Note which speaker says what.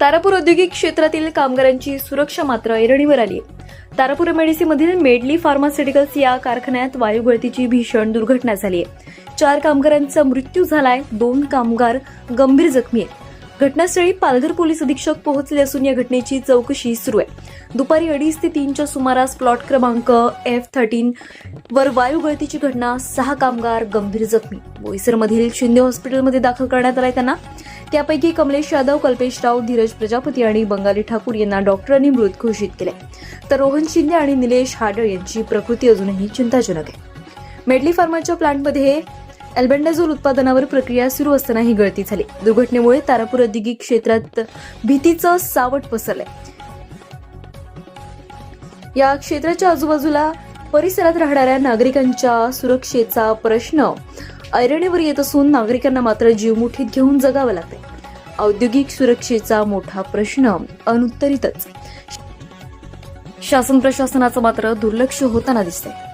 Speaker 1: तारापूर औद्योगिक क्षेत्रातील कामगारांची सुरक्षा मात्र ऐरणीवर आली. तारापूर मेडिसीमधील मेडली फार्मास्युटिकल्स या कारखान्यात वायू गळतीची भीषण दुर्घटना झाली आहे. चार कामगारांचा मृत्यू झालाय दोन कामगार गंभीर जखमी आहेत. घटनास्थळी पालघर पोलीस अधीक्षक पोहोचले असून या घटनेची चौकशी सुरू आहे. दुपारी अडीच ते तीनच्या सुमारास प्लॉट क्रमांक एफ थर्टीन वर वायू गळतीची घटना सहा कामगार गंभीर जखमी. बोईसरमधील शिंदे हॉस्पिटलमध्ये दाखल करण्यात आलाय त्यांना. त्यापैकी कमलेश यादव कल्पेश राव धीरज प्रजापती आणि बंगाली ठाकूर यांना डॉक्टरांनी मृत घोषित केले. तर रोहन शिंदे आणि निलेश हाडळ यांची प्रकृती अजूनही चिंताजनक आहे. मेडली फार्माच्या प्लांटमध्ये अल्बेंडाझोल उत्पादनावर प्रक्रिया सुरू असताना ही गळती झाली. दुर्घटनेमुळे तारापूर औद्योगिक क्षेत्रात भीतीचं सावट पसरलंय. या क्षेत्राच्या आजूबाजूला परिसरात राहणाऱ्या नागरिकांच्या सुरक्षेचा प्रश्न ऐरणीवर येत असून नागरिकांना मात्र जीवमुठीत घेऊन जगावं लागते औद्योगिक सुरक्षेचा मोठा प्रश्न अनुत्तरितच. शासन प्रशासनाचं मात्र दुर्लक्ष होताना दिसतंय.